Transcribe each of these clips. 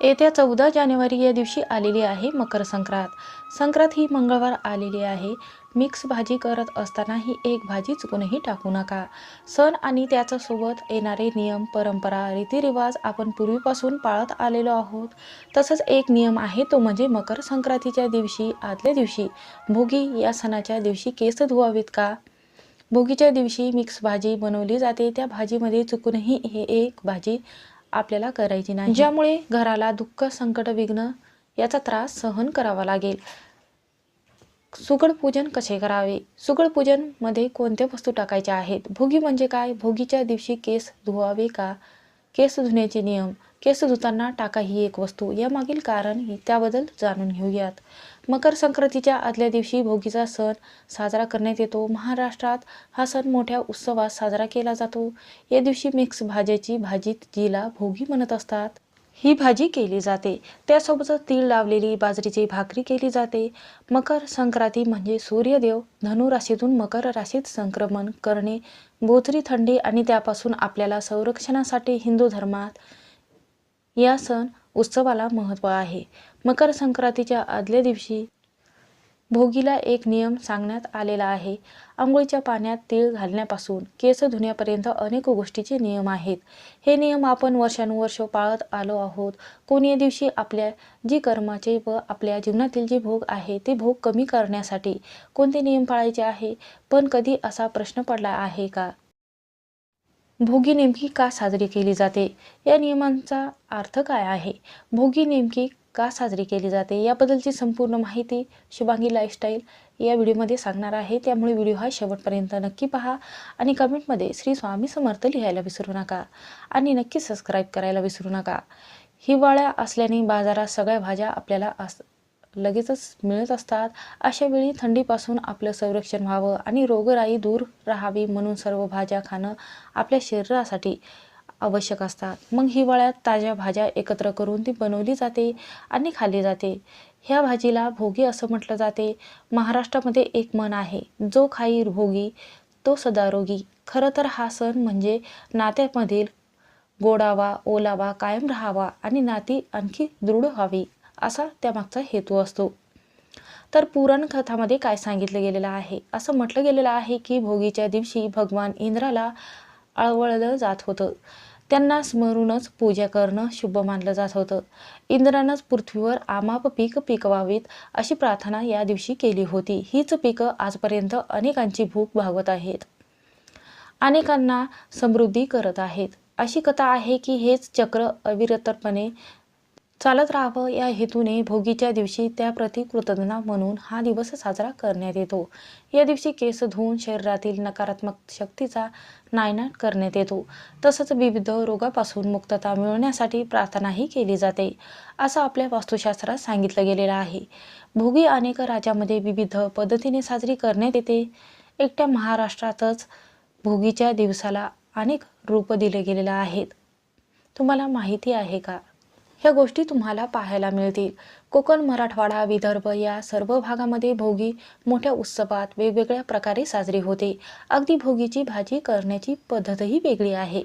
येत्या चौदा जानेवारी या दिवशी आलेली आहे मकर संक्रांत. संक्रांत ही मंगळवार आलेली आहे. मिक्स भाजी करत असताना ही एक भाजी चुकूनही टाकू नका. सण आणि त्याच्यासोबत येणारे नियम परंपरा रीतिरिवाज आपण पूर्वीपासून पाळत आलेलो आहोत. तसंच एक नियम आहे तो म्हणजे मकर संक्रांतीच्या दिवशी आदल्या दिवशी भोगी या सणाच्या दिवशी केस धुवावेत का? भोगीच्या दिवशी मिक्स भाजी बनवली जाते. त्या भाजीमध्ये चुकूनही हे एक भाजी आपल्याला करायची नाही. ज्यामुळे घराला दुःख संकट विघ्न याचा त्रास सहन करावा लागेल. सुगड पूजन कसे करावे? सुगड पूजनमध्ये कोणत्या वस्तू टाकायच्या आहेत? भोगी म्हणजे काय? भोगीच्या दिवशी केस धुवावे का? केस धुण्याचे नियम केस धुताना टाका ही एक वस्तू यामागील कारण ही- त्याबद्दल जाणून घेऊयात. मकर संक्रांतीच्या आदल्या दिवशी भोगीचा सण साजरा करण्यात येतो. महाराष्ट्रात हा सण मोठ्या उत्सवात साजरा केला जातो. या दिवशी मिक्स भाज्याची भाजी जिला भोगी म्हणत असतात. ही भाजी केली जाते. त्यासोबतच तीळ लावलेली बाजरीची भाकरी केली जाते. मकर संक्रांती म्हणजे सूर्यदेव धनुराशीतून मकर राशीत संक्रमण करणे. बोचरी थंडी आणि त्यापासून आपल्याला संरक्षणासाठी हिंदू धर्मात या सण उत्सवाला महत्त्व आहे. मकर संक्रांतीच्या आदल्या दिवशी भोगीला एक नियम सांगण्यात आलेला आहे. आंघोळीच्या पाण्यात तीळ घालण्यापासून केस धुण्यापर्यंत अनेक गोष्टीचे नियम आहेत. हे नियम आपण वर्षानुवर्ष पाळत आलो आहोत. कोणी या दिवशी आपल्या जी कर्माचे व आपल्या जीवनातील जे भोग आहे ते भोग कमी करण्यासाठी कोणते नियम पाळायचे आहे? पण कधी असा प्रश्न पडला आहे का? भोगी नेमकी का साजरी केली जाते? या नियमांचा अर्थ काय आहे? भोगी नेमकी का साजरी केली जाते याबद्दलची संपूर्ण माहिती शुभांगी लाईफस्टाईल या व्हिडिओमध्ये सांगणार आहे. त्यामुळे व्हिडिओ हा शेवटपर्यंत नक्की पहा आणि कमेंटमध्ये श्री स्वामी समर्थ लिहायला विसरू नका आणि नक्की सबस्क्राईब करायला विसरू नका. हिवाळ्या असल्याने बाजारात सगळ्या भाज्या आपल्याला अस लगेचच मिळत असतात. अशा वेळी थंडीपासून आपलं संरक्षण व्हावं आणि रोगराई दूर राहावी म्हणून सर्व भाज्या खाणं आपल्या शरीरासाठी आवश्यक असतात. मग हिवाळ्यात ताज्या भाज्या एकत्र करून ती बनवली जाते आणि खाल्ली जाते. ह्या भाजीला भोगी असं म्हटलं जाते. महाराष्ट्रामध्ये एक मन आहे जो खाई भोगी तो सदा रोगी खरं तर हा सण म्हणजे नात्यामधील गोडावा ओलावा कायम राहावा आणि नाती आणखी दृढ व्हावी असा त्यामागचा हेतू असतो. तर पुराण कथामध्ये काय सांगितलं गेलेलं आहे? असं म्हटलं गेलेलं आहे की भोगीच्या दिवशी भगवान इंद्राला आळवळलं जात होतं. त्यांना स्मरूनच पूजा करणं शुभ मानलं जात होतं. इंद्रानंच पृथ्वीवर आमाप पीक पिकवावीत अशी प्रार्थना या दिवशी केली होती. हीच पिकं आजपर्यंत अनेकांची भूक भागवत आहेत. अनेकांना समृद्धी करत आहेत. अशी कथा आहे की हेच चक्र अविरतपणे चालत राहावं या हेतूने भोगीच्या दिवशी त्याप्रती कृतज्ञता म्हणून हा दिवस साजरा करण्यात येतो. या दिवशी केस धुवून शरीरातील नकारात्मक शक्तीचा नायनाट करण्यात येतो. तसंच विविध रोगापासून मुक्तता मिळवण्यासाठी प्रार्थनाही केली जाते असं आपल्या वास्तुशास्त्रात सांगितलं गेलेलं आहे. भोगी अनेक राज्यामध्ये विविध पद्धतीने साजरी करण्यात येते. एकट्या महाराष्ट्रातच भोगीच्या दिवसाला अनेक रूप दिले गेलेले आहेत. तुम्हाला माहिती आहे का? ह्या गोष्टी तुम्हाला पाहायला मिळतील. कोकण मराठवाडा विदर्भ या सर्व भागामध्ये भोगी मोठ्या उत्सवात वेगवेगळ्या प्रकारे साजरी होते. अगदी भोगीची भाजी करण्याची पद्धतही वेगळी आहे.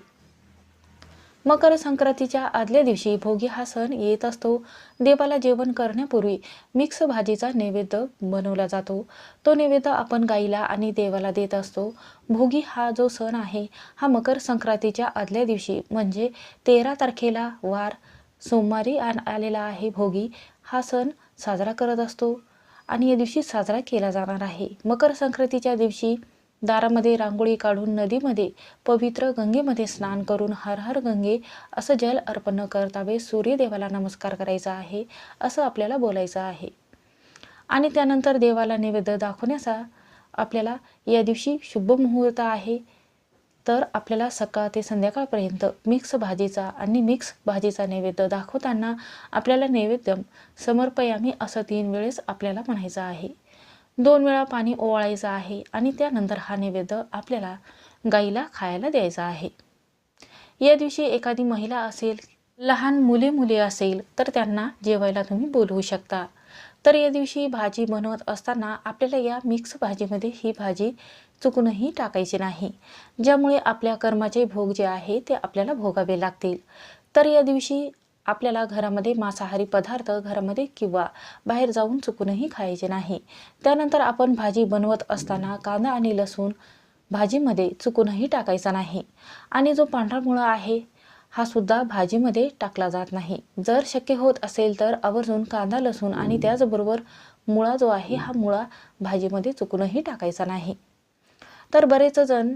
मकर संक्रांतीच्या आदल्या दिवशी भोगी हा सण येत असतो. देवाला जेवण करण्यापूर्वी मिक्स भाजीचा नैवेद्य बनवला जातो. तो नैवेद्य आपण गाईला आणि देवाला देत असतो. भोगी हा जो सण आहे हा मकर संक्रांतीच्या आदल्या दिवशी म्हणजे तेरा तारखेला वार सोमवारी आण आलेला आहे भोगी. हा सण साजरा करत असतो आणि या दिवशी साजरा केला जाणार आहे. मकर संक्रांतीच्या दिवशी दारामध्ये रांगोळी काढून नदीमध्ये पवित्र गंगेमध्ये स्नान करून हर हर गंगे असं जल अर्पण न करतावे सूर्यदेवाला नमस्कार करायचा आहे असं आपल्याला बोलायचं आहे. आणि त्यानंतर देवाला नैवेद्य दाखवण्याचा आपल्याला या दिवशी शुभ मुहूर्त आहे. तर आपल्याला सकाळ ते संध्याकाळपर्यंत मिक्स भाजीचा आणि मिक्स भाजीचा नैवेद्य दाखवताना आपल्याला नैवेद्य समर्पयामी असं तीन वेळेस आपल्याला म्हणायचं आहे. दोन वेळा पाणी ओवाळायचं आहे आणि त्यानंतर हा नैवेद्य आपल्याला गाईला खायला द्यायचा आहे. या दिवशी एखादी महिला असेल लहान मुले मुले असेल तर त्यांना जेवायला तुम्ही बोलवू शकता. तर या दिवशी भाजी बनवत असताना आपल्याला या मिक्स भाजीमध्ये ही भाजी चुकूनही टाकायचे नाही. ज्यामुळे आपल्या कर्माचे भोग जे आहे ते आपल्याला भोगावे लागतील. तर या दिवशी आपल्याला घरामध्ये मांसाहारी पदार्थ घरामध्ये किंवा बाहेर जाऊन चुकूनही खायचे नाही. त्यानंतर आपण भाजी बनवत असताना कांदा आणि लसूण भाजीमध्ये चुकूनही टाकायचा नाही. आणि जो पांढरा मुळा आहे हा सुद्धा भाजीमध्ये टाकला जात नाही. जर शक्य होत असेल तर आवर्जून कांदा लसूण आणि त्याचबरोबर मुळा जो आहे हा मुळा भाजीमध्ये चुकूनही टाकायचा नाही. तर बरेच जण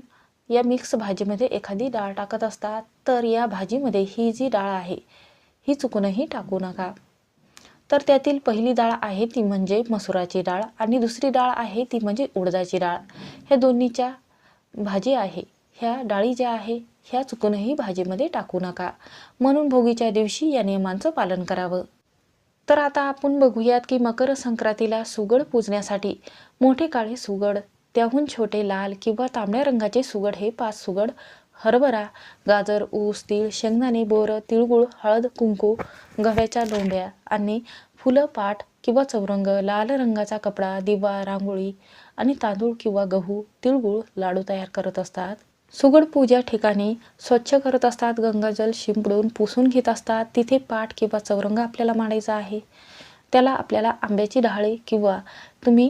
या मिक्स भाजीमध्ये एखादी डाळ टाकत असतात. तर या भाजीमध्ये ही जी डाळ आहे ही चुकूनही टाकू नका. तर त्यातील पहिली डाळ आहे ती म्हणजे मसुराची डाळ आणि दुसरी डाळ आहे ती म्हणजे उडदाची डाळ. ह्या दोन्हीच्या भाजी आहे. ह्या डाळी ज्या आहे ह्या चुकूनही भाजीमध्ये टाकू नका. म्हणून भोगीच्या दिवशी या नियमांचं पालन करावं. तर आता आपण बघूयात की मकर संक्रांतीला सुगड पूजण्यासाठी मोठे काळे सुगड त्याहून छोटे लाल किंवा तांबड्या रंगाचे सुगड हे पाच सुगड हरभरा गाजर ऊस तीळ शेंगदाणे बोरं तिळगुळ हळद कुंकू गव्याच्या लोंब्या आणि फुलं पाट किंवा चौरंग लाल रंगाचा कपडा दिवा रांगोळी आणि तांदूळ किंवा गहू तिळगुळ लाडू तयार करत असतात. सुगड पूजा ठिकाणी स्वच्छ करत असतात गंगाजल शिंपडून पुसून घेत असतात. तिथे पाठ किंवा चौरंग आपल्याला मांडायचा आहे. त्याला आपल्याला आंब्याची डहाळे किंवा तुम्ही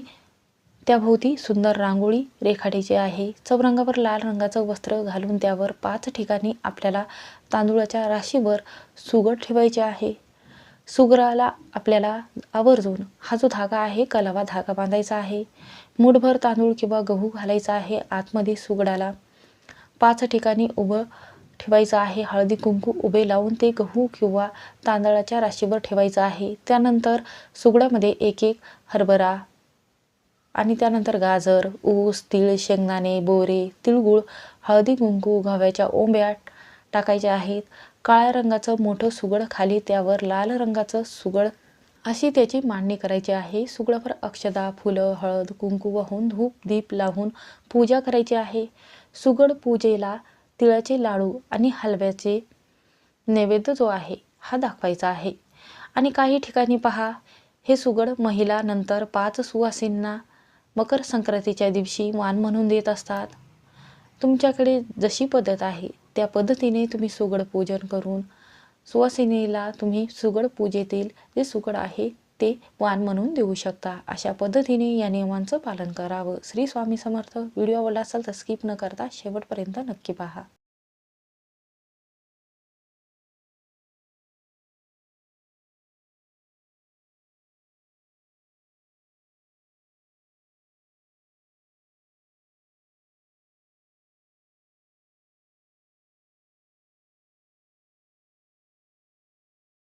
त्याभोवती सुंदर रांगोळी रेखाटायची आहे चौरंगावर लाल रंगाचं वस्त्र घालून त्यावर पाच ठिकाणी आपल्याला तांदूळाच्या राशीवर सुगड ठेवायचे आहे. सुगराला आपल्याला आवर्जून हा जो धागा आहे कलावा धागा बांधायचा आहे. मूठभर तांदूळ किंवा गहू घालायचा आहे आतमध्ये सुगडाला पाच ठिकाणी उभं ठेवायचं आहे. हळदी कुंकू उभे लावून ते गहू किंवा तांदळाच्या राशीवर ठेवायचं आहे. त्यानंतर सुगडामध्ये एक एक हरभरा आणि त्यानंतर गाजर ऊस तीळ शेंगदाणे बोरे तिळगुळ हळदी कुंकू गव्याच्या ओंब्या टाकायच्या आहेत. काळ्या रंगाचं मोठं सुगड खाली त्यावर लाल रंगाचं सुगड अशी त्याची मांडणी करायची आहे. सुगडावर अक्षदा फुलं हळद कुंकू वाहून धूप दीप लावून पूजा करायची आहे. सुगड पूजेला तिळाचे लाडू आणि हलव्याचे नैवेद्य जो आहे हा दाखवायचा आहे. आणि काही ठिकाणी पहा हे सुगड महिला नंतर पाच सुवासींना मकर संक्रांतीच्या दिवशी मान म्हणून देत असतात. तुमच्याकडे जशी पद्धत आहे त्या पद्धतीने तुम्ही सुगड पूजन करून सुवासिनीला तुम्ही सुगड पूजेतील जे सुगड आहे ते वाण म्हणून देऊ शकता. अशा पद्धतीने या नियमांचं पालन करावं. श्री स्वामी समर्थ. व्हिडिओ आवडला असेल तर स्किप न करता शेवटपर्यंत नक्की पहा.